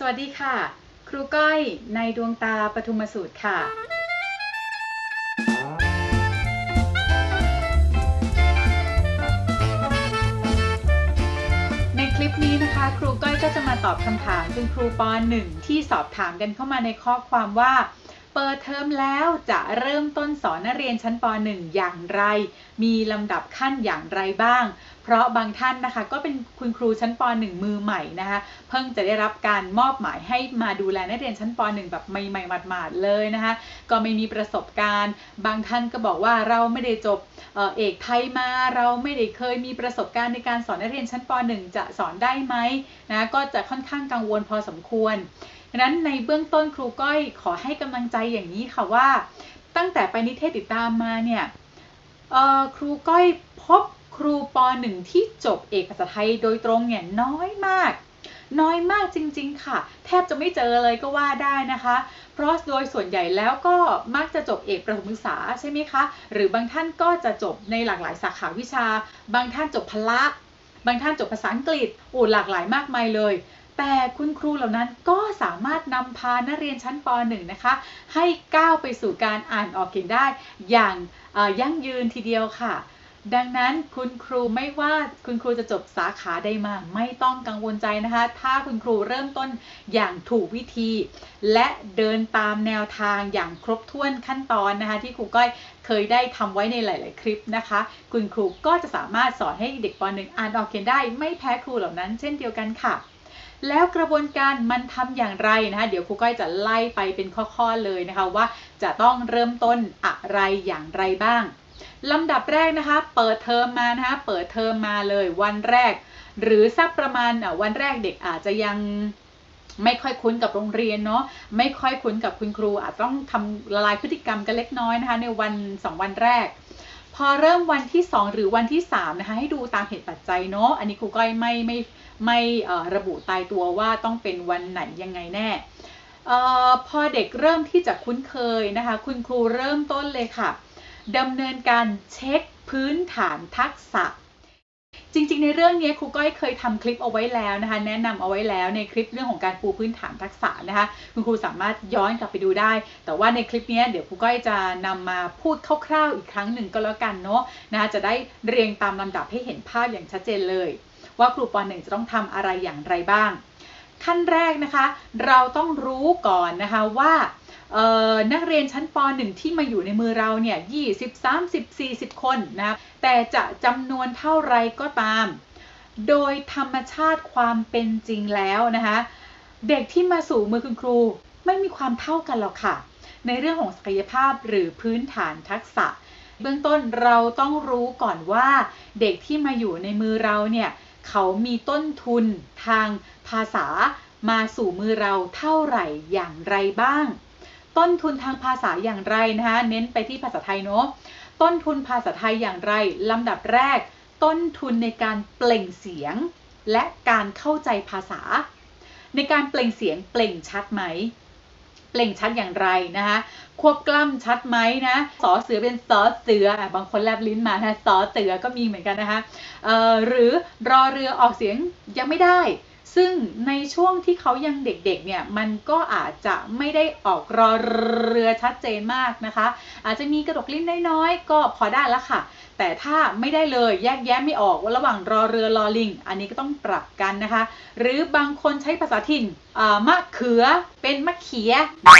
สวัสดีค่ะ ครูก้อยในดวงตาปทุมสูตรค่ะ ในคลิปนี้นะคะ ครูก้อยก็จะมาตอบคำถามคุณครูป .1 ที่สอบถามกันเข้ามาในข้อความว่า เปิดเทอมแล้วจะเริ่มต้นสอนนักเรียนชั้นป .1 อย่างไร มีลำดับขั้นอย่างไรบ้าง เพราะบางท่านนะคะก็เป็นคุณครูชั้นป .1 มือใหม่นะคะเพิ่งจะได้รับการมอบหมายให้มาดูแลนักเรียนชั้นป .1 แบบใหม่ๆหมาดๆเลยนะคะก็ไม่มีประสบการณ์ บางท่านก็บอกว่าเราไม่ได้จบเออเอกไทยมาเราไม่ได้เคยมีประสบการณ์ในการสอนนักเรียนชั้นป .1 จะสอนได้ไหมนะก็จะค่อนข้างกังวลพอสมควรดังนั้นในเบื้องต้นครูก้อยขอให้กำลังใจอย่างนี้ค่ะว่า ตั้งแต่ไปนิเทศติดตามมาเนี่ยเออครูก้อยพบ ครูป .1 ที่จบเอกภาษาไทยโดยตรงเนี่ยน้อยมาก น้อยมากจริงๆ ค่ะ แทบจะไม่เจอเลยก็ว่าได้นะคะ เพราะโดยส่วนใหญ่แล้วก็มักจะจบเอกประถมศึกษาใช่ไหมคะ หรือบางท่านก็จะจบในหลากหลายสาขาวิชา บางท่านจบพละ บางท่านจบภาษาอังกฤษโอ้หลากหลายมากมายเลยแต่คุณครูเหล่านั้นก็สามารถนำพานักเรียนชั้นป .1 นะคะ ให้ก้าวไปสู่การอ่านออกเขียนได้อย่างยั่งยืนทีเดียวค่ะ ดังนั้นคุณครูไม่ว่าคุณครูจะจบสาขาใดมาไม่ต้องกังวลใจนะคะ ถ้าคุณครูเริ่มต้นอย่างถูกวิธี และเดินตามแนวทางอย่างครบถ้วนขั้นตอนนะคะ ที่ครูก้อยเคยได้ทำไว้ในหลาย ๆ คลิปนะคะ คุณครูก็จะสามารถสอนให้เด็กป .1 อ่านออกเขียนได้ ไม่แพ้ครูเหล่านั้นเช่นเดียวกันค่ะแล้วกระบวนการมันทำอย่างไรนะคะเดี๋ยวครูก้อยจะไล่ไปเป็นข้อ ๆ เลยนะคะว่าจะต้องเริ่มต้นอะไรอย่างไรบ้าง ลำดับแรกนะคะ เปิดเทอมมานะคะ เปิดเทอมมาเลยวันแรก หรือสักประมาณอะวันแรกเด็กอาจจะยังไม่ค่อยคุ้นกับโรงเรียนเนาะไม่ค่อยคุ้นกับคุณครู อาจต้องทำละลายพฤติกรรมกันเล็กน้อยนะคะ ในวัน 2 วันแรก พอเริ่มวันที่ 2 หรือวันที่ 3 นะคะ ให้ดูตามเหตุปัจจัยเนาะอันนี้ครูก้อยไม่ไม่ไม่ระบุตายตัวว่าต้องเป็นวันไหนยังไงแน่อ่อพอเด็กเริ่มที่จะคุ้นเคยนะคะ คุณครูเริ่มต้นเลยค่ะ ดำเนินการเช็คพื้นฐานทักษะ จริงๆ ในเรื่องนี้ครูก้อยเคยทำคลิปเอาไว้แล้วนะคะ แนะนำเอาไว้แล้วในคลิปเรื่องของการปูพื้นฐานทักษะนะคะ คุณครูสามารถย้อนกลับไปดูได้ แต่ว่าในคลิปนี้เดี๋ยวครูก้อยจะนำมาพูดคร่าวๆอีกครั้งหนึ่งก็แล้วกันเนาะนะคะจะได้เรียงตามลำดับให้เห็นภาพอย่างชัดเจนเลย ว่าครูป .1 จะต้องทำอะไรอย่างไรบ้าง ขั้นแรกนะคะ เราต้องรู้ก่อนนะคะว่า นักเรียนชั้นป .1 ที่มาอยู่ในมือเราเนี่ย20 30 40 คนนะครับแต่จะจำนวนเท่าไรก็ตาม โดยธรรมชาติความเป็นจริงแล้วนะคะเด็กที่มาสู่มือคุณครู ไม่มีความเท่ากันหรอกค่ะ ในเรื่องของศักยภาพหรือพื้นฐานทักษะ เบื้องต้นเราต้องรู้ก่อนว่า เด็กที่มาอยู่ในมือเราเนี่ยเขามีต้นทุนทางภาษามาสู่มือเราเท่าไหร่อย่างไรบ้าง ต้นทุนทางภาษาอย่างไรนะคะเน้นไปที่ภาษาไทยเนาะต้นทุนภาษาไทยอย่างไรลำดับแรก ต้นทุนในการเปล่งเสียง และการเข้าใจภาษา ในการเปล่งเสียงเปล่งชัดไหม เปล่งชัดอย่างไรนะคะควบกล้ำชัดไหมนะสอเสือเป็นสอเสือบางคนแลบลิ้นมานะสอเสือก็มีเหมือนกันนะคะหรือรอเรือออกเสียงยังไม่ได้ ซึ่งในช่วงที่เขายังเด็กๆเนี่ยมันก็อาจจะไม่ได้ออกรอเรือชัดเจนมากนะคะ อาจจะมีกระดกลิ้นน้อยๆก็พอได้แล้วค่ะ แต่ถ้าไม่ได้เลยแยกแยะไม่ออกว่าระหว่างรอเรือรอลิง อันนี้ก็ต้องปรับกันนะคะ หรือบางคนใช้ภาษาถิ่นอ่ามะเขือเป็นมะเขียอ่า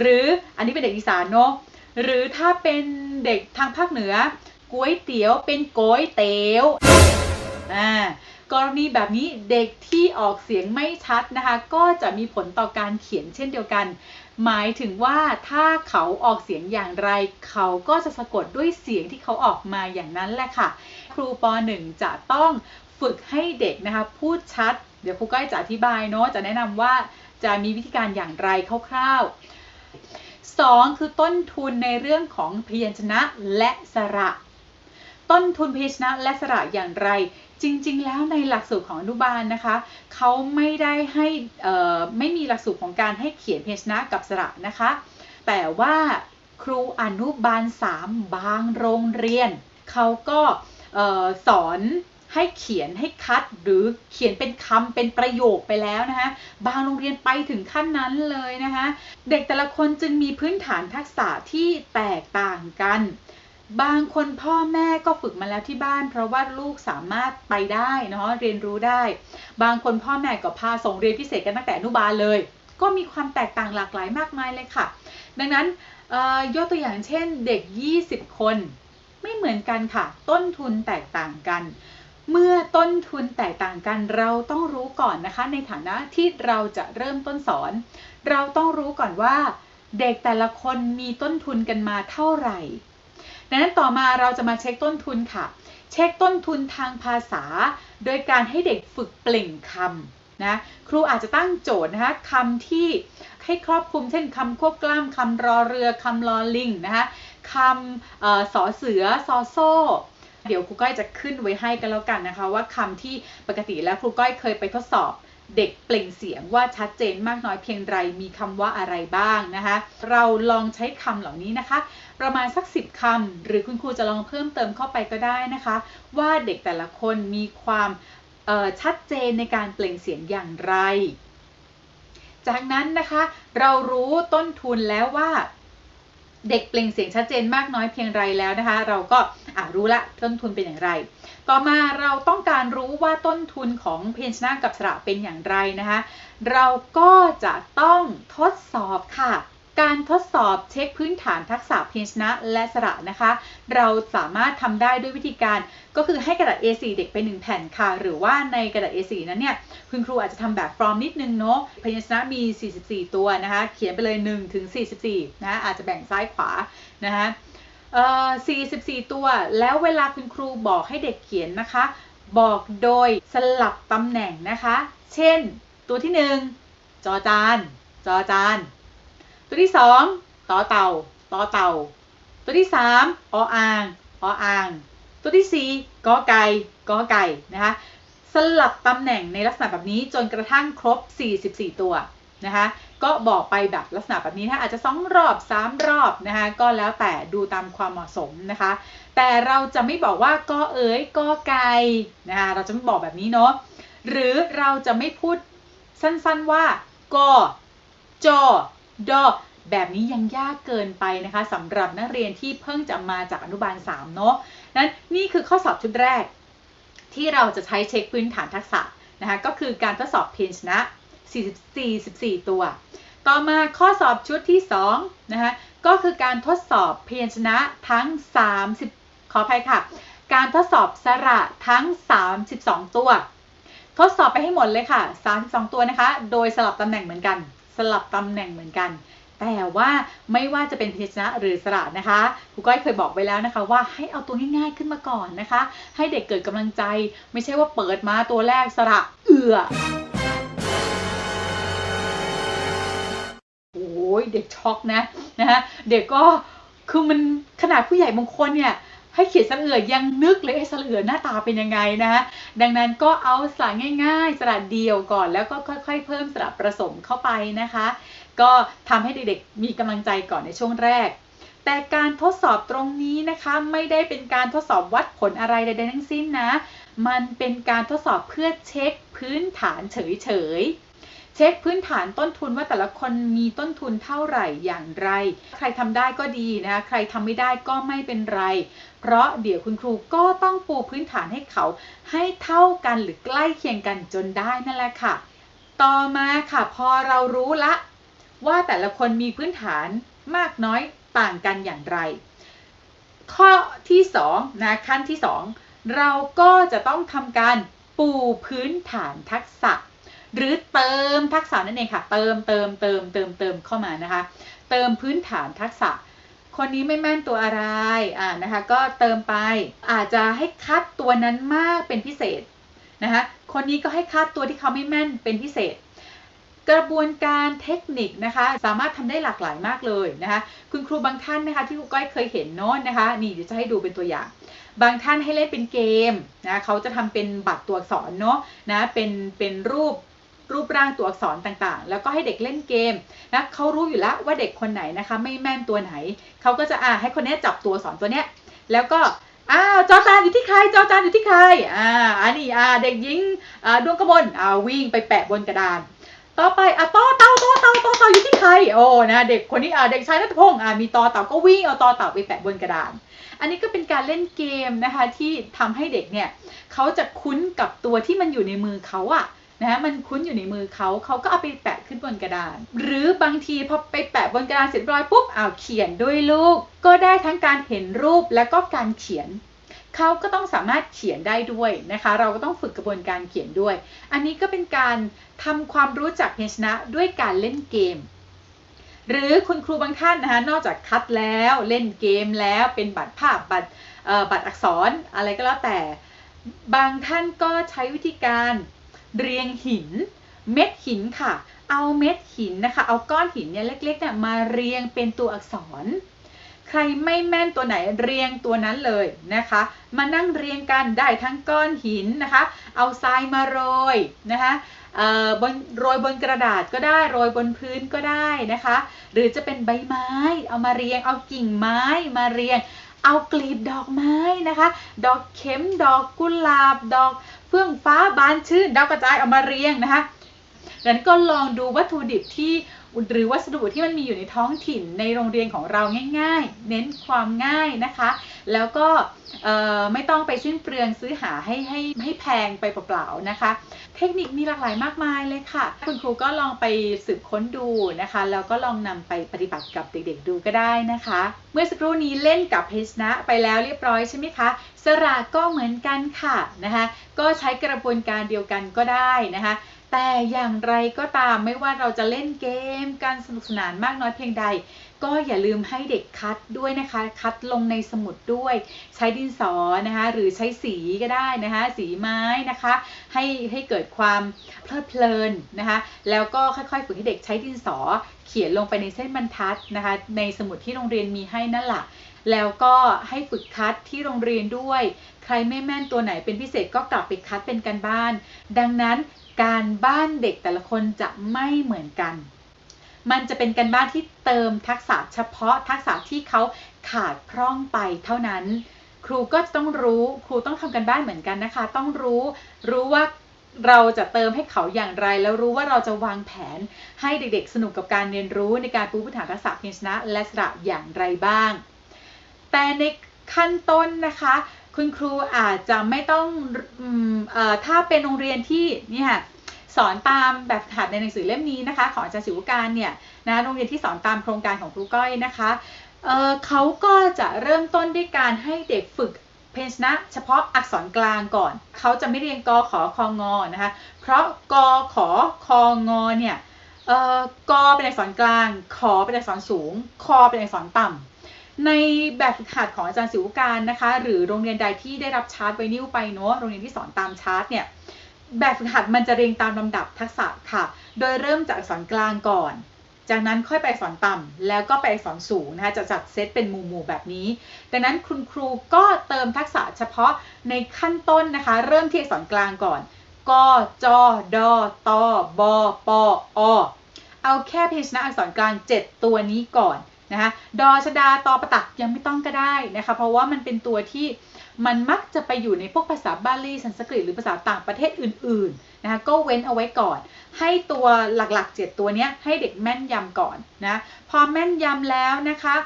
หรืออันนี้เป็นเด็กอีสานเนาะหรือถ้าเป็นเด็กทางภาคเหนือก๋วยเตี๋ยวเป็นโกยเตี๋ยวอ่า กรณีแบบนี้เด็กที่ออกเสียงไม่ชัดนะคะ ก็จะมีผลต่อการเขียนเช่นเดียวกัน หมายถึงว่าถ้าเขาออกเสียงอย่างไร เขาก็จะสะกดด้วยเสียงที่เขาออกมาอย่างนั้นแหละค่ะ ครูป .1 จะต้องฝึกให้เด็กนะคะพูดชัด เดี๋ยวครูก้อยจะอธิบายเนาะจะแนะนำว่าจะมีวิธีการอย่างไรคร่าวๆ 2 คือต้นทุนในเรื่องของพยัญชนะและสระ ต้นทุนพยัญชนะและสระอย่างไร จริง ๆ แล้วในหลักสูตรของอนุบาลนะคะเขาไม่ได้ให้ไม่มีหลักสูตรของการให้เขียนเพชนะกับสระนะคะ แต่ว่าครูอนุบาล 3 บางโรงเรียนเขาก็สอนให้เขียนให้คัดหรือเขียนเป็นคำเป็นประโยคไปแล้วนะคะบางโรงเรียนไปถึงขั้นนั้นเลยนะคะ เด็กแต่ละคนจึงมีพื้นฐานทักษะที่แตกต่างกัน บางคนพ่อแม่ก็ฝึกมาแล้วที่บ้าน เพราะว่าลูกสามารถไปได้เนาะเรียนรู้ได้ บางคนพ่อแม่ก็พาส่งเรียนพิเศษกันตั้งแต่อนุบาลเลย ก็มีความแตกต่างหลากหลายมากมายเลยค่ะ ดังนั้นยกตัวอย่างเช่นเด็ก 20 คน ไม่เหมือนกันค่ะ ต้นทุนแตกต่างกัน เมื่อต้นทุนแตกต่างกันเราต้องรู้ก่อนนะคะ ในฐานะที่เราจะเริ่มต้นสอน เราต้องรู้ก่อนว่า เด็กแต่ละคนมีต้นทุนกันมาเท่าไหร่ ดังนั้นต่อมาเราจะมาเช็คต้นทุนค่ะ เช็คต้นทุนทางภาษา โดยการให้เด็กฝึกเปล่งคำนะครูอาจจะตั้งโจทย์นะคะคำที่ให้ครอบคลุมเช่นคำควบกล้ามคำรอเรือคำรอลิงนะคะคำสอเสือซอโซ่เดี๋ยวครูก้อยจะขึ้นไว้ให้กันแล้วกันนะคะ ว่าคำที่ปกติแล้วครูก้อยเคยไปทดสอบ เด็กเปล่งเสียงว่าชัดเจนมากน้อยเพียงไรมีคำว่าอะไรบ้างนะคะ เราลองใช้คำเหล่านี้นะคะ ประมาณสักสิบคำหรือคุณครูจะลองเพิ่มเติมเข้าไปก็ได้นะคะ ว่าเด็กแต่ละคนมีความชัดเจนในการเปล่งเสียงอย่างไร จากนั้นนะคะ เรารู้ต้นทุนแล้วว่าเด็กเปล่งเสียงชัดเจนมากน้อยเพียงไรแล้วนะคะ เราก็รู้ละต้นทุนเป็นอย่างไร ต่อมาเราต้องการรู้ว่าต้นทุนของเพนชนะกับสระเป็นอย่างไรนะคะ เราก็จะต้องทดสอบค่ะ การทดสอบเช็คพื้นฐานทักษะเพนชนะและสระนะคะ เราสามารถทำได้ด้วยวิธีการก็คือให้กระดาษ A4 เด็กไป1แผ่นค่ะ หรือว่าในกระดาษ A4 นั้นเนี่ยคุณครูอาจจะทำแบบฟอร์มนิดนึงเนาะพยัญชนะมี 44 ตัวนะคะ เขียนไปเลย1ถึง44 นะอาจจะแบ่งซ้ายขวานะคะ 44 ตัว แล้วเวลาคุณครูบอกให้เด็กเขียนนะคะ บอกโดยสลับตำแหน่งนะคะ เช่น ตัวที่ 1 จอจาน จอจาน ตัวที่ 2 ต่อเต่า ต่อเต่า ตัวที่ 3 ออ่าง ออ่าง ตัวที่ 4กอไก่ กอไก่นะคะ สลับตำแหน่งในลักษณะแบบนี้จนกระทั่งครบ 44 ตัวนะคะ ก็บอกไปแบบลักษณะแบบนี้นะอาจจะ 2 รอบ 3 รอบนะคะก็แล้วแต่ดูตามความเหมาะสมนะคะ แต่เราจะไม่บอกว่าก็เอ๋ยก็ไก่นะคะเราจะไม่บอกแบบนี้เนาะหรือเราจะไม่พูดสั้นๆว่าก็จอดอแบบนี้ยังยากเกินไปนะคะสำหรับนักเรียนที่เพิ่งจะมาจากอนุบาล 3 เนาะนั้นนี่คือข้อสอบชุดแรก ที่เราจะใช้เช็คพื้นฐานทักษะนะคะก็คือการทดสอบเพนชนะ 44 ตัว ต่อมาข้อสอบชุดที่2นะคะก็คือการทดสอบเพียรชนะทั้ง 30 ขออภัยค่ะ การทดสอบสระทั้ง 32 ตัว ทดสอบไปให้หมดเลยค่ะ 32 ตัวนะคะ โดยสลับตำแหน่งเหมือนกัน สลับตำแหน่งเหมือนกันแต่ว่าไม่ว่าจะเป็นเพียชนะหรือสระนะคะครูก้อยเคยบอกไว้แล้วนะคะว่าให้เอาตัวง่ายๆขึ้นมาก่อนนะคะ ให้เด็กเกิดกำลังใจ ไม่ใช่ว่าเปิดมาตัวแรกสระเอือ เด็กช็อกนะนะฮะเด็กก็คือมันขนาดผู้ใหญ่บางคนเนี่ยให้เขียนสระเอือยังนึกเลยไอ้สระเอือหน้าตาเป็นยังไงนะ ดังนั้นก็เอาสระง่าย ๆสระเดียวก่อน แล้วก็ค่อยๆ เพิ่มสระผสมเข้าไปนะคะ ก็ทำให้เด็กๆมีกำลังใจก่อนในช่วงแรก แต่การทดสอบตรงนี้นะคะไม่ได้เป็นการทดสอบวัดผลอะไรใดๆทั้งสิ้นนะ มันเป็นการทดสอบเพื่อเช็คพื้นฐานเฉยๆ เช็คพื้นฐานต้นทุนว่าแต่ละคนมีต้นทุนเท่าไหร่อย่างไร ใครทำได้ก็ดีนะคะใครทำไม่ได้ก็ไม่เป็นไร เพราะเดี๋ยวคุณครูก็ต้องปูพื้นฐานให้เขา ให้เท่ากันหรือใกล้เคียงกันจนได้นั่นแหละค่ะ ต่อมาค่ะพอเรารู้ละ ว่าแต่ละคนมีพื้นฐานมากน้อยต่างกันอย่างไร ข้อที่2นะขั้นที่ 2 เราก็จะต้องทำการปูพื้นฐานทักษะ หรือเติมทักษะนั่นเองค่ะ เติมเติมเติมเติมเติมเข้ามานะคะ เติมพื้นฐานทักษะ คนนี้ไม่แม่นตัวอะไรอ่านะคะ ก็เติมไปอาจจะให้คัดตัวนั้นมากเป็นพิเศษนะคะคนนี้ก็ให้คัดตัวที่เขาไม่แม่นเป็นพิเศษ กระบวนการเทคนิคนะคะ สามารถทำได้หลากหลายมากเลยนะคะคุณครูบางท่านนะคะที่ครูก้อยเคยเห็นโน้นนะคะ นี่เดี๋ยวจะให้ดูเป็นตัวอย่างบางท่านให้เล่นเป็นเกมนะเขาจะทำเป็นบัตรตัวอักษรเนาะนะเป็นเป็นรูป รูปร่างตัวอักษรต่างๆ แล้วก็ให้เด็กเล่นเกมนะเขารู้อยู่แล้วว่าเด็กคนไหนนะคะ ไม่แม่นตัวไหน เขาก็จะอ่าให้คนนี้จับตัวอักษรตัวเนี้ย แล้วก็อ้าวจอจานอยู่ที่ใครจอจานอยู่ที่ใครอ่าอันนี้อ่าเด็กหญิงอ่าดวงกระมลอ่าวิ่งไปแปะบนกระดาน ต่อไปอะต่อเต่าต่อเต่าต่อเต่าอยู่ที่ใครโอ้นะเด็กคนนี้อ่าเด็กชายนัทพงศ์อ่ามีต่อเต่าก็วิ่งเอาต่อเต่าไปแปะบนกระดาน อันนี้ก็เป็นการเล่นเกมนะคะที่ทำให้เด็กเนี่ยเขาจะคุ้นกับตัวที่มันอยู่ในมือเขาอะนะ ฮะมันคุ้นอยู่ในมือเขาเขาก็เอาไปแปะขึ้นบนกระดาน หรือบางทีพอไปแปะบนกระดานเสร็จร้อยปุ๊บอ้าวเขียนด้วยลูก ก็ได้ทั้งการเห็นรูปและก็การเขียนเขาก็ต้องสามารถเขียนได้ด้วยนะคะ เราก็ต้องฝึกกระบวนการเขียนด้วย อันนี้ก็เป็นการทำความรู้จักเพชนะด้วยการเล่นเกม หรือคุณครูบางท่านนะคะนอกจากคัดแล้วเล่นเกมแล้วเป็นบัตรภาพบัตรบัตรอักษรอะไรก็แล้วแต่ บางท่านก็ใช้วิธีการ เรียงหิน เม็ดหินค่ะ เอาเม็ดหินนะคะ เอาก้อนหินเนี่ยเล็กๆเนี่ยมาเรียงเป็นตัวอักษร ใครไม่แม่นตัวไหนเรียงตัวนั้นเลยนะคะ มานั่งเรียงกันได้ทั้งก้อนหินนะคะ เอาทรายมาโรยนะคะเอ่อบนโรยบนกระดาษก็ได้โรยบนพื้นก็ได้นะคะ หรือจะเป็นใบไม้ เอามาเรียงเอากิ่งไม้มาเรียง เอากลีบดอกไม้นะคะ ดอกเข็มดอกกุหลาบดอก เฟื่องฟ้าบานชื่นดาวกระจายเอามาเรียงนะคะดังนั้นก็ลองดูวัตถุดิบที่ หรือวัสดุที่มันมีอยู่ในท้องถิ่นในโรงเรียนของเราง่าย ๆ เน้นความง่ายนะคะ แล้วก็ไม่ต้องไปสิ้นเปลืองซื้อหาให้ให้ให้แพงไปเปล่าๆนะคะ เทคนิคมีหลากหลายมากมายเลยค่ะ คุณครูก็ลองไปสืบค้นดูนะคะ แล้วก็ลองนำไปปฏิบัติกับเด็กๆดูก็ได้นะคะ เมื่อสักครู่นี้เล่นกับเพชนะไปแล้วเรียบร้อยใช่ไหมคะสระก็เหมือนกันค่ะนะคะ ก็ใช้กระบวนการเดียวกันก็ได้นะคะ แต่อย่างไรก็ตามไม่ว่าเราจะเล่นเกมการสนุกสนานมากน้อยเพียงใด ก็อย่าลืมให้เด็กคัดด้วยนะคะ คัดลงในสมุดด้วย ใช้ดินสอนะคะ หรือใช้สีก็ได้นะคะ สีไม้นะคะ ให้ให้เกิดความเพลิดเพลินนะคะ แล้วก็ค่อยๆฝึกให้เด็กใช้ดินสอเขียนลงไปในเส้นบรรทัดนะคะ ในสมุดที่โรงเรียนมีให้นั่นแหละแล้วก็ให้ฝึกคัดที่โรงเรียนด้วย ใครไม่แม่นตัวไหนเป็นพิเศษก็กลับไปคัดเป็นการบ้าน ดังนั้น การบ้านเด็กแต่ละคนจะไม่เหมือนกัน มันจะเป็นการบ้านที่เติมทักษะเฉพาะทักษะที่เขาขาดพร่องไปเท่านั้น ครูก็จะต้องรู้ครูต้องทำกันบ้านเหมือนกันนะคะ ต้องรู้รู้ว่าเราจะเติมให้เขาอย่างไร แล้วรู้ว่าเราจะวางแผนให้เด็กๆ สนุกกับการเรียนรู้ในการปูพื้นฐานทักษะพยัญชนะ และสระอย่างไรบ้าง แต่ในขั้นต้นนะคะ คุณครูอาจจะไม่ต้องออถ้าเป็นโรงเรียนที่เนี่ยสอนตามแบบฝึกหัดในหนังสือเล่มนี้นะคะ ของอาจารย์ศิวการเนี่ยนะโรงเรียนที่สอนตามโครงการของครูก้อยนะคะเเขาก็จะเริ่มต้นด้วยการให้เด็กฝึกเพนชนะ เฉพาะอักษรกลางก่อน เขาจะไม่เรียนกขอคองอนะคะ เพราะกขอคองอเนี่ยเอ่อกเป็นอักษรกลาง ขอเป็นอักษรสูง คอเป็นอักษรต่ำ ในแบบฝึกหัดของอาจารย์ศิวการนะคะ หรือโรงเรียนใดที่ได้รับชาร์ตไวนิลไปเนาะโรงเรียนที่สอนตามชาร์ตเนี่ยแบบฝึกหัดมันจะเรียงตามลำดับทักษะค่ะ โดยเริ่มจากสอักลางก่อน จากนั้นค่อยไปสอักษรต่ำแล้วก็ไปสอักษรสูงนะคะจะจัดเซตเป็นหมู่ๆแบบนี้ ดังนั้นคุณครูก็เติมทักษะเฉพาะในขั้นต้นนะคะ เริ่มที่สอักษรกลางก่อนกจดตบปอเอาแค่พยัญชนะอักษรกลาง 7 ตัวนี้ก่อน นะคะดชดาตอประตักยังไม่ต้องก็ได้นะคะ เพราะว่ามันเป็นตัวที่มันมักจะไปอยู่ในพวกภาษาบาลีสันสกฤตหรือภาษาต่างประเทศอื่นๆนะคะก็เว้นเอาไว้ก่อน ให้ตัวหลักๆ 7 ตัวเนี้ยให้เด็กแม่นยำก่อนนะพอแม่นยำแล้วนะคะ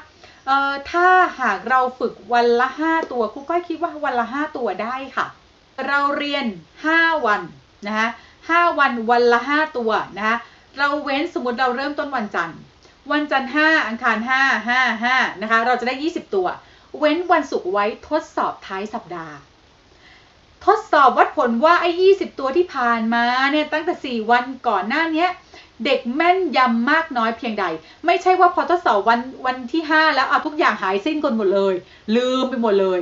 เอ่อถ้าหากเราฝึกวันละ 5 ตัวครูก้อยคิดว่าวันละ 5 ตัวได้ค่ะ เราเรียน 5 วันนะคะ5วันวันละ 5 ตัวนะคะเราเว้นสมมติเราเริ่มต้นวันจันทร์ วันจันทร์5อังคาร5 5 5นะคะ เราจะได้20ตัว เว้นวันศุกร์ไว้ทดสอบท้ายสัปดาห์ ทดสอบวัดผลว่าไอ้20ตัวที่ผ่านมาเนี่ยตั้งแต่4วันก่อนหน้านี้เด็กแม่นยำมากน้อยเพียงใด ไม่ใช่ว่าพอทดสอบวันวันที่ 5 แล้วเอาทุกอย่างหายสิ้นกันหมดเลย ลืมไปหมดเลย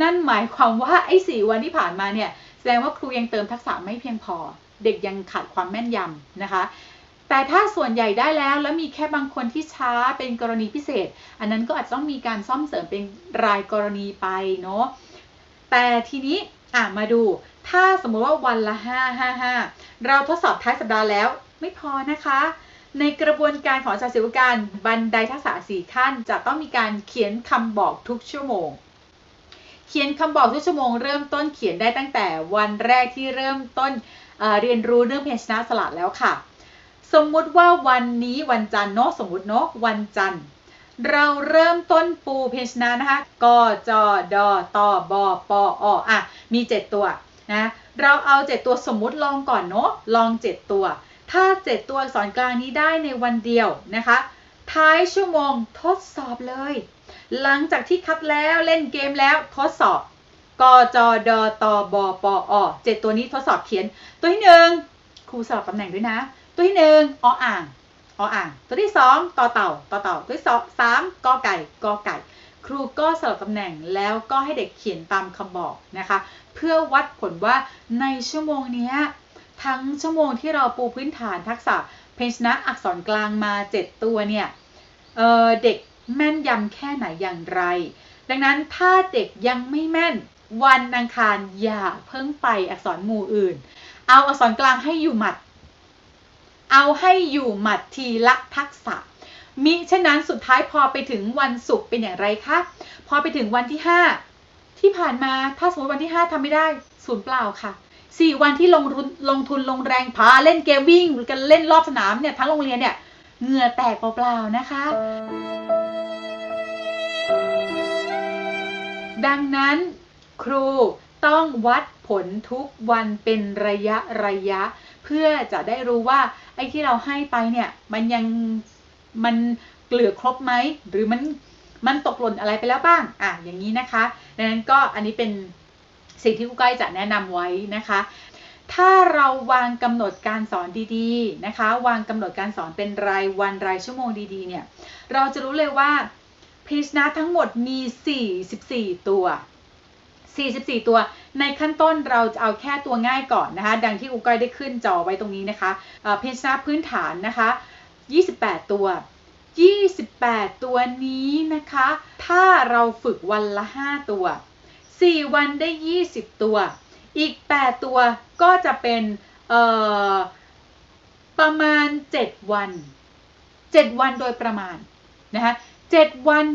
นั่นหมายความว่าไอ้สี่วันที่ผ่านมาเนี่ย แสดงว่าครูยังเติมทักษะไม่เพียงพอ เด็กยังขาดความแม่นยำนะคะ แต่ถ้าส่วนใหญ่ได้แล้วแล้วมีแค่บางคนที่ช้าเป็นกรณีพิเศษ อันนั้นก็อาจจะต้องมีการซ่อมเสริมเป็นรายกรณีไปเนาะแต่ทีนี้อะมาดู ถ้าสมมติว่าวันละ 5 5 5 เราทดสอบท้ายสัปดาห์แล้วไม่พอนะคะ ในกระบวนการของอาจารย์ศิวการบันไดทักษะสี่ขั้น จะต้องมีการเขียนคำบอกทุกชั่วโมง เขียนคำบอกทุกชั่วโมงเริ่มต้นเขียนได้ตั้งแต่วันแรกที่เริ่มต้นเเรียนรู้เรื่องเพนชนะสลัดแล้วค่ะ สมมุติว่าวันนี้วันจันทร์เนาะสมมุติเนาะวันจันทร์ เราเริ่มต้นปูเพชนะนะคะกจดตบปออะมี 7 ตัวนะเราเอา 7 ตัวสมมุติลองก่อนเนาะลอง 7 ตัว ถ้า 7 ตัวอักษรกลางนี้ได้ในวันเดียวนะคะ ท้ายชั่วโมงทดสอบเลย หลังจากที่คัดแล้วเล่นเกมแล้วทดสอบกจดตบปอเจ็ดตัวนี้ทดสอบเขียน ตัวที่หนึ่งครูสลับตำแหน่งด้วยนะ ตัวที่หนึ่งออ่างออ่าง ตัวที่สองต่อเต่าต่อเต่า ตัวที่สองสามกอไก่กอไก่ ครูก็สลับตำแหน่งแล้วก็ให้เด็กเขียนตามคำบอกนะคะ เพื่อวัดผลว่าในชั่วโมงนี้ทั้งชั่วโมงที่เราปูพื้นฐานทักษะเพนชนะอักษรกลางมา 7 ตัวเนี่ยเเด็กแม่นยำแค่ไหนอย่างไร ดังนั้นถ้าเด็กยังไม่แม่นวันอังคารอย่าเพิ่งไปอักษรหมู่อื่น เอาอักษรกลางให้อยู่หมัด เอาให้อยู่หมัดทีละทักษะ มิฉะนั้นสุดท้ายพอไปถึงวันศุกร์เป็นอย่างไรคะ พอไปถึงวันที่ 5 ที่ผ่านมาถ้าสมมติวันที่ 5ทำไม่ได้ศูนย์เปล่าค่ะ 4 วันที่ลงทุนลงทุนลงแรงพาเล่นเกมวิ่งกันเล่นรอบสนามเนี่ยทั้งโรงเรียนเนี่ยเหงื่อแตกเปล่าๆนะคะ ดังนั้นครูต้องวัดผลทุกวันเป็นระยะระยะ เพื่อจะได้รู้ว่า อ้ที่เราให้ไปเนี่ย มันยังมันเกลือครบไหมหรือมันมันตกหล่นอะไรไปแล้วบ้างอะอย่างนี้นะคะดังนั้นก็อันนี้เป็นสิ่งที่ครูก้อยจะแนะนำไว้นะคะ ถ้าเราวางกำหนดการสอนดีๆนะคะ วางกำหนดการสอนเป็นรายวันรายชั่วโมงดีๆเนี่ยเราจะรู้เลยว่าพิชนะทั้งหมดมี 44 ตัว 44 ตัว ในขั้นต้นเราจะเอาแค่ตัวง่ายก่อนนะคะ ดังที่อุก้อยได้ขึ้นจอไว้ตรงนี้นะคะเพจนาพื้นฐานนะคะ 28 ตัว 28 ตัวนี้นะคะ ถ้าเราฝึกวันละ 5 ตัว 4 วันได้ 20 ตัว อีก 8 ตัวก็จะเป็นประมาณ 7 วัน 7 วันโดยประมาณนะคะ7วัน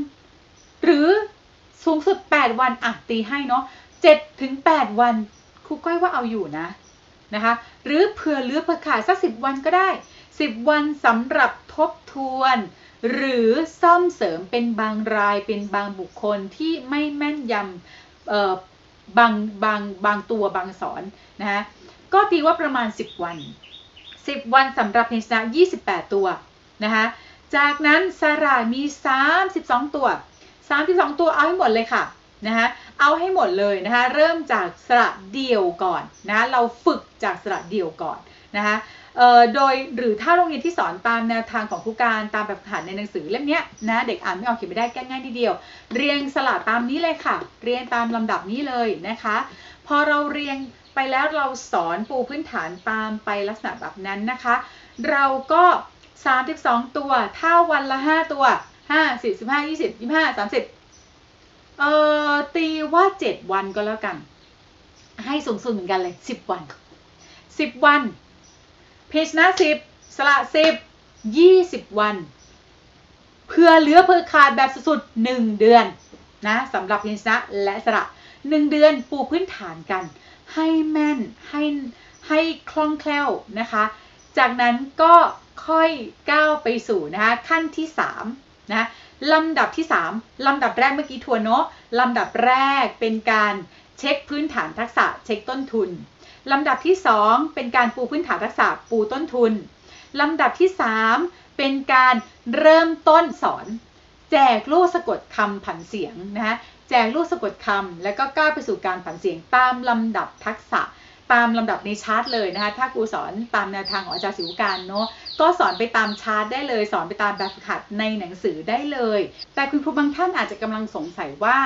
หรือสูงสุด 8 วันอะตีให้เนาะ 7ถึง8วันครูก้อยว่าเอาอยู่นะนะคะ หรือเผื่อเลือเผื่อขาดสัก 10 วันก็ได้ 10 วันสำหรับทบทวน หรือซ่อมเสริมเป็นบางรายเป็นบางบุคคลที่ไม่แม่นยำบางบางบางตัวบางสอนนะคะก็ตีว่าประมาณ 10 วัน 10 วันสำหรับเพนชนะ 28 ตัวนะคะจากนั้นสระมี 32 ตัว 32 ตัวเอาให้หมดเลยค่ะ นะคะเอาให้หมดเลยนะคะเริ่มจากสระเดียวก่อนนะะเราฝึกจากสระเดียวก่อนนะคะโดยหรือถ้าโรงเรียนที่สอนตามแนวทางของผู้การตามแบบฐานในหนังสือเล่มนี้นะเด็กอ่านไม่ออกเขียนไม่ได้แก้ง่ายทีเดียว เรียงสระตามนี้เลยค่ะ เรียงตามลำดับนี้เลยนะคะ พอเราเรียงไปแล้วเราสอนปูพื้นฐานตามไปลักษณะแบบนั้นนะคะ เราก็ 32 ตัวเท่าวันละ 5 ตัว 5 10 15 20 25 30 เอ่อตีว่าเจ็ดวันก็แล้วกัน ให้สูงสุดเหมือนกันเลยสิบวันสิบวันเพจหน้าสิบสละสิบยี่สิบวันเพื่อเหลือเพื่อขาดแบบสุดๆหนึ่งเดือนนะสำหรับเพจนะและสระหนึ่งเดือนปูพื้นฐานกัน ให้แม่นให้ให้คล่องแคล่วนะคะ จากนั้นก็ค่อยก้าวไปสู่นะคะขั้นที่สาม นะลำดับที่ 3 ลำดับแรกเมื่อกี้ทัวเนาะลำดับแรกเป็นการเช็คพื้นฐานทักษะเช็คต้นทุน ลำดับที่ 2 เป็นการปูพื้นฐานทักษะปูต้นทุน ลำดับที่ 3 เป็นการเริ่มต้นสอน แจกลูกสะกดคำผันเสียงนะคะแจกลูกสะกดคำแล้วก็ก้าวไปสู่การผันเสียงตามลำดับทักษะ ตามลำดับในชาร์ตเลยนะคะ ถ้าครูสอนตามแนวทางของอาจารย์สิวการเนาะ ก็สอนไปตามชาร์ตได้เลย สอนไปตามแบบฝึกหัดในหนังสือได้เลย แต่คุณครูบางท่านอาจจะกำลังสงสัยว่า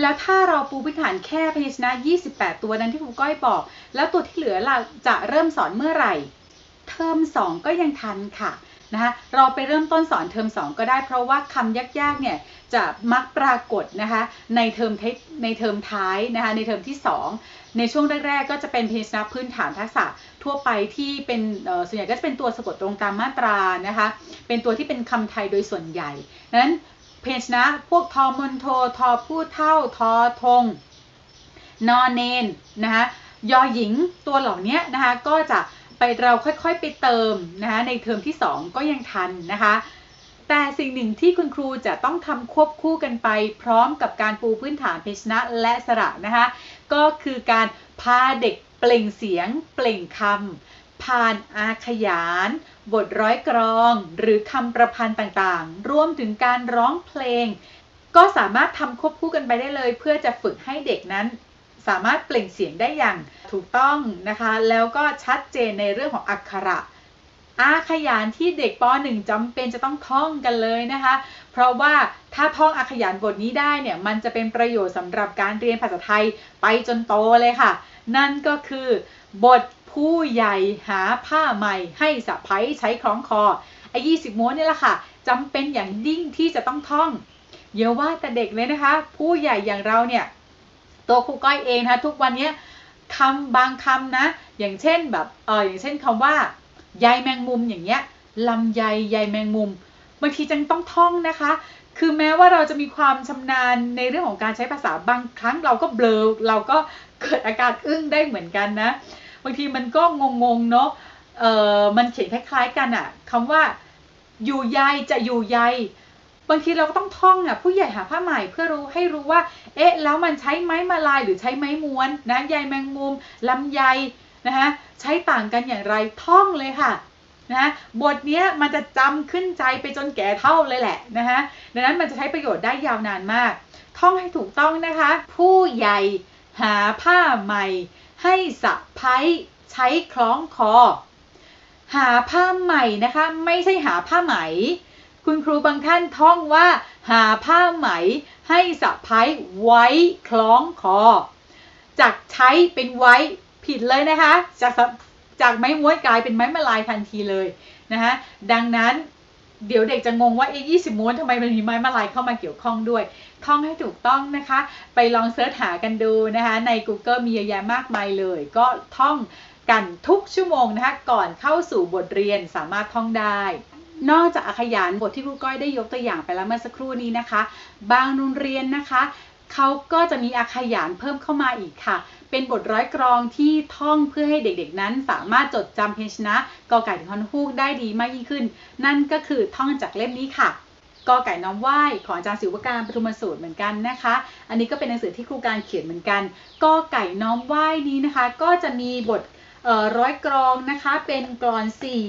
แล้วถ้าเราปูพื้นฐานแค่พยัญชนะ 28 ตัวนั้นที่ครูก้อยบอก แล้วตัวที่เหลือเราจะเริ่มสอนเมื่อไหร่ เทอม 2 ก็ยังทันค่ะนะคะเราไปเริ่มต้นสอนเทอม 2 ก็ได้เพราะว่าคำยากๆเนี่ย จะมักปรากฏนะคะในเทอมทคในเทอมท้ายนะคะในเทอมที่ 2 ในช่วงแรก ๆ ก็จะเป็นพยัญชนะพื้นฐานทักษะทั่วไปที่เป็นส่วนใหญ่ก็จะเป็นตัวสะกดตรงตามมาตรานะคะเป็นตัวที่เป็นคำไทยโดยส่วนใหญ่ดังนั้นเพยัญชนะพวกทอมนโททอผู้เท่าทอทงนอนเนนนะคะยอหญิงตัวเหล่านี้นะคะก็จะไปเราค่อยๆไปเติมนะคะในเทอมที่ 2 ก็ยังทันนะคะ แต่สิ่งหนึ่งที่คุณครูจะต้องทำควบคู่กันไป พร้อมกับการปูพื้นฐานเพชนะและสระนะคะ ก็คือการพาเด็กเปล่งเสียง เปล่งคำผ่านอาขยาน บทร้อยกรอง หรือคำประพันธ์ต่างๆ รวมถึงการร้องเพลง ก็สามารถทำควบคู่กันไปได้เลย เพื่อจะฝึกให้เด็กนั้นสามารถเปล่งเสียงได้อย่างถูกต้องนะคะ แล้วก็ชัดเจนในเรื่องของอักขระ อาขยานที่เด็กป .1 จำเป็นจะต้องท่องกันเลยนะคะ เพราะว่าถ้าท่องอาขยานบทนี้ได้เนี่ย มันจะเป็นประโยชน์สำหรับการเรียนภาษาไทยไปจนโตเลยค่ะ นั่นก็คือบทผู้ใหญ่หาผ้าใหม่ให้สะพ้ยใช้คล้องคอไอ้ยี่สิบม้วนนี่แหละค่ะจำเป็นอย่างยิ่งที่จะต้องท่องอย่าว่าแต่เด็กเลยนะคะ ผู้ใหญ่อย่างเราเนี่ยตัวครูก้อยเองนะคะทุกวันนี้คำบางคำนะ อย่างเช่นแบบเอออย่างเช่นคำว่า ใยแมงมุมอย่างเงี้ยลำไยใยแมงมุมบางทีจังต้องท่องนะคะ คือแม้ว่าเราจะมีความชำนาญในเรื่องของการใช้ภาษาบางครั้งเราก็เบลอเราก็เกิดอาการอึ้งได้เหมือนกันนะบางทีมันก็งงๆเนาะเออมันเขียนคล้ายๆกันอะคำว่าอยู่ใยจะอยู่ใยบางทีเราก็ต้องท่องอะผู้ใหญ่หาผ้าใหม่เพื่อรู้ให้รู้ว่า เอ๊ะ แล้วมันใช้ไม้มาลายหรือใช้ไม้ม้วนนะใยแมงมุมลำไย นะคะใช้ต่างกันอย่างไรท่องเลยค่ะนะะบทนี้มันจะจำขึ้นใจไปจนแก่เท่าเลยแหละนะคะดังนั้นมันจะใช้ประโยชน์ได้ยาวนานมาก ท่องให้ถูกต้องนะคะ ผู้ใหญ่หาผ้าใหม่ ให้สะพ้ยใช้คล้องคอ หาผ้าใหม่นะคะ ไม่ใช่หาผ้าไหม คุณครูบางท่านท่องว่า หาผ้าไหม ให้สะพ้ายไว้คล้องคอ จากใช้เป็นไว้ ผิดเลยนะคะ จากจากไม้ม้วนกลายเป็นไม้มาลายทันทีเลยนะคะดังนั้นเดี๋ยวเด็กจะงงว่าเอ๊ยี่สิบม้วนทำไมมันมีไม้มาลายเข้ามาเกี่ยวข้องด้วย ท่องให้ถูกต้องนะคะ ไปลองเสิร์ชหากันดูนะคะใน Google มีเยอะแยะมากมายเลย ก็ท่องกันทุกชั่วโมงนะคะก่อนเข้าสู่บทเรียนสามารถท่องได้ นอกจากอาขยานบทที่ครูก้อยได้ยกตัวอย่างไปแล้วเมื่อสักครู่นี้นะคะ บางโรงเรียนนะคะ เขาก็จะมีอาขยานเพิ่มเข้ามาอีกค่ะ เป็นบทร้อยกรองที่ท่องเพื่อให้เด็กๆนั้น สามารถจดจำเพชนะกอไก่ถึงฮอนฮูกได้ดีมากยิ่งขึ้น นั่นก็คือท่องจากเล่มนี้ค่ะกอไก่น้อมไหว้ของอาจารย์ศิวการปทุมสูตรเหมือนกันนะคะ อันนี้ก็เป็นหนังสือที่ครูการเขียนเหมือนกันกอไก่น้อมไหว้นี้นะคะ ก็จะมีบทร้อยกรองนะคะ เป็นกรอนสี่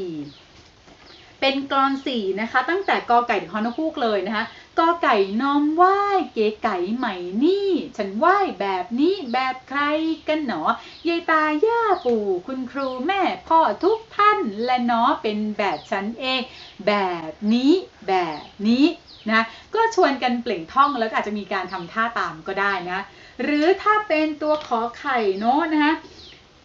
เป็นกรอนสี่นะคะ ตั้งแต่กอไก่ถึงฮอนฮูกเลยนะคะ กอไก่น้อมไหว้เก๋ไก่ใหม่นี่ ฉันไหว้แบบนี้แบบใครกันหนอยายตาย่าปู่คุณครูแม่พ่อทุกท่านและน้อเป็นแบบฉันเอง แบบนี้แบบนี้นะก็ชวนกันเปล่งท่องแล้วอาจจะมีการทำท่าตามก็ได้นะ หรือถ้าเป็นตัวขอไข่เนาะนะคะ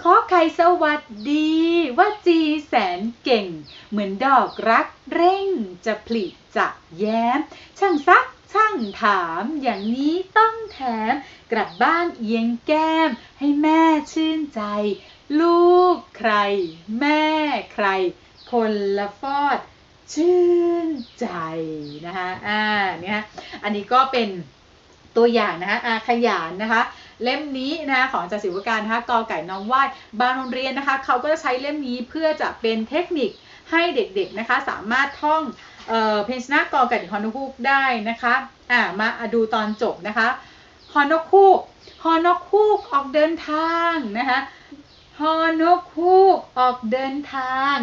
ขอไข่สวัสดีว่าจีแสนเก่ง เหมือนดอกรักเร่งจะผลิจะแย้ม ช่างซักช่างถามอย่างนี้ต้องแถม กลับบ้านเอียงแก้ม ให้แม่ชื่นใจ ลูกใคร แม่ใคร คนละฟอด ชื่นใจนะคะอ่าเนี่ยอันนี้ก็เป็นตัวอย่างนะคะอาขยานนะคะ เล่มนี้นะคะของอาจารย์ศิวการนะคะกอไก่น้องไหว้บางโรงเรียนนะคะเขาก็จะใช้เล่มนี้เพื่อจะเป็นเทคนิคให้เด็กๆนะคะสามารถท่องเอ่อเพนชนะกอไก่ฮอนคูกได้นะคะอ่ามาดูตอนจบนะคะฮอนคูกฮอนคูกออกเดินทางนะคะฮอนคูกออกเดินทาง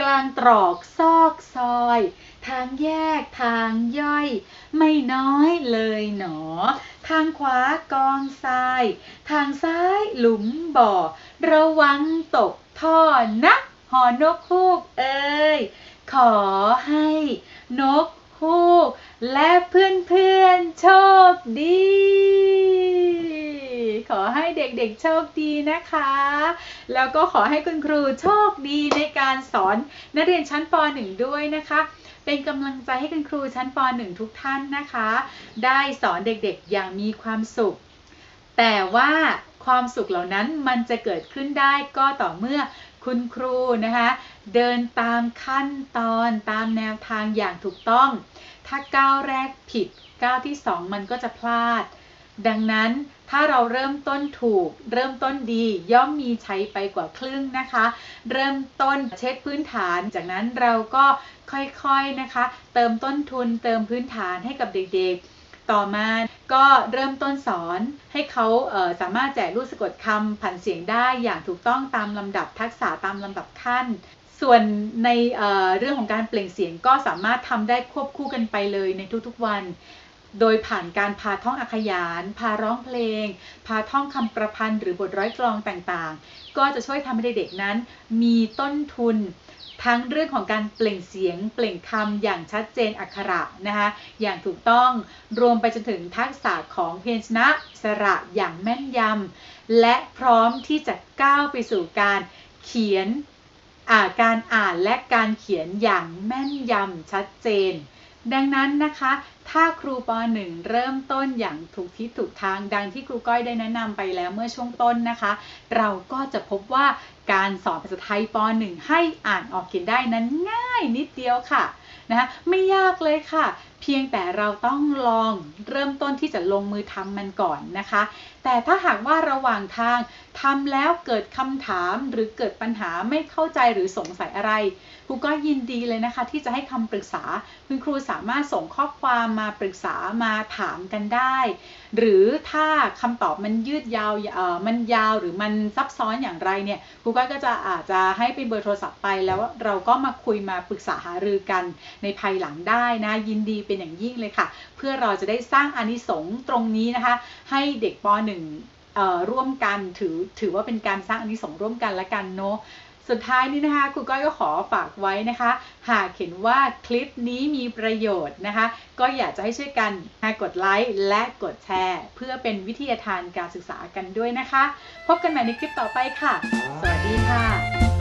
กลางตรอกซอกซอย ทางแยกทางย่อย ไม่น้อยเลยหนอ ทางขวากองทราย ทางซ้ายหลุมบ่อ ระวังตกท่อนะหอนกคูกเอ้ย ขอให้นกฮูก และเพื่อนๆโชคดี ขอให้เด็กๆโชคดีนะคะ แล้วก็ขอให้คุณครูโชคดีในการสอนนักเรียนชั้นป .1 ด้วยนะคะ เป็นกำลังใจให้คุณครูชั้นป .1 ทุกท่านนะคะ ได้สอนเด็กๆอย่างมีความสุข แต่ว่าความสุขเหล่านั้นมันจะเกิดขึ้นได้ก็ต่อเมื่อคุณครูนะคะเดินตามขั้นตอนตามแนวทางอย่างถูกต้อง ถ้าก้าวแรกผิดก้าวที่สองมันก็จะพลาด ดังนั้น ถ้าเราเริ่มต้นถูก เริ่มต้นดีย่อมมีใช้ไปกว่าครึ่งนะคะ เริ่มต้นเช็คพื้นฐาน จากนั้นเราก็ค่อยๆนะคะ เติมต้นทุนเติมพื้นฐานให้กับเด็กๆ ต่อมาก็เริ่มต้นสอนให้เขาเสามารถแจกรูปสะกดคำผันเสียงได้อย่างถูกต้องตามลำดับทักษะตามลำดับขั้นส่วนในเเรื่องของการเปล่งเสียงก็สามารถทำได้ควบคู่กันไปเลยในทุกๆวัน โดยผ่านการพาท่องอักขยาน พาร้องเพลง พาท่องคำประพันธ์หรือบทร้อยกลองต่างๆ ก็จะช่วยทำให้เด็กๆนั้น มีต้นทุนทั้งเรื่องของการเปล่งเสียง เปล่งคำอย่างชัดเจนอักขระนะคะอย่างถูกต้องรวมไปจนถึงทักษะของเพียชนะสระอย่างแม่นยำและพร้อมที่จะก้าวไปสู่การเขียนาการอ่านและการเขียนอย่างแม่นยำชัดเจน ดังนั้นนะคะ ถ้าครูป .1 เริ่มต้นอย่างถูกทิศถูกทาง ดังที่ครูก้อยได้แนะนำไปแล้วเมื่อช่วงต้นนะคะ เราก็จะพบว่าการสอนภาษาไทยป .1 ให้อ่านออกเขียนได้นั้นง่ายนิดเดียวค่ะนะคะไม่ยากเลยค่ะ เพียงแต่เราต้องลองเริ่มต้นที่จะลงมือทำมันก่อนนะคะ แต่ถ้าหากว่าระหว่างทางทำแล้วเกิดคำถามหรือเกิดปัญหาไม่เข้าใจหรือสงสัยอะไร รูก็ยินดีเลยนะคะ ที่จะให้คำปรึกษา คุณครูสามารถส่งข้อความมาปรึกษามาถามกันได้ หรือถ้าคำตอบมันยืดยาวเอ่อมันยาวหรือมันซับซ้อนอย่างไรเนี่ยครูก้อยก็จะอาจจะให้เป็นเบอร์โทรศัพท์ไปแล้วเราก็มาคุยมาปรึกษาหารือกันในภายหลังได้นะยินดีเป็นอย่างยิ่งเลยค่ะ เพื่อเราจะได้สร้างอานิสงส์ตรงนี้นะคะ ให้เด็กป .1 ร่วมกันถือถือว่าเป็นการสร้างอานิสงส์ร่วมกันละกันเนาะ สุดท้ายนี้นะคะคุณก้อยก็ขอฝากไว้นะคะ หากเห็นว่าคลิปนี้มีประโยชน์นะคะ ก็อยากจะให้ช่วยกันกดไลค์และกดแชร์ เพื่อเป็นวิทยาทานการศึกษากันด้วยนะคะ พบกันใหม่ในคลิปต่อไปค่ะ สวัสดีค่ะ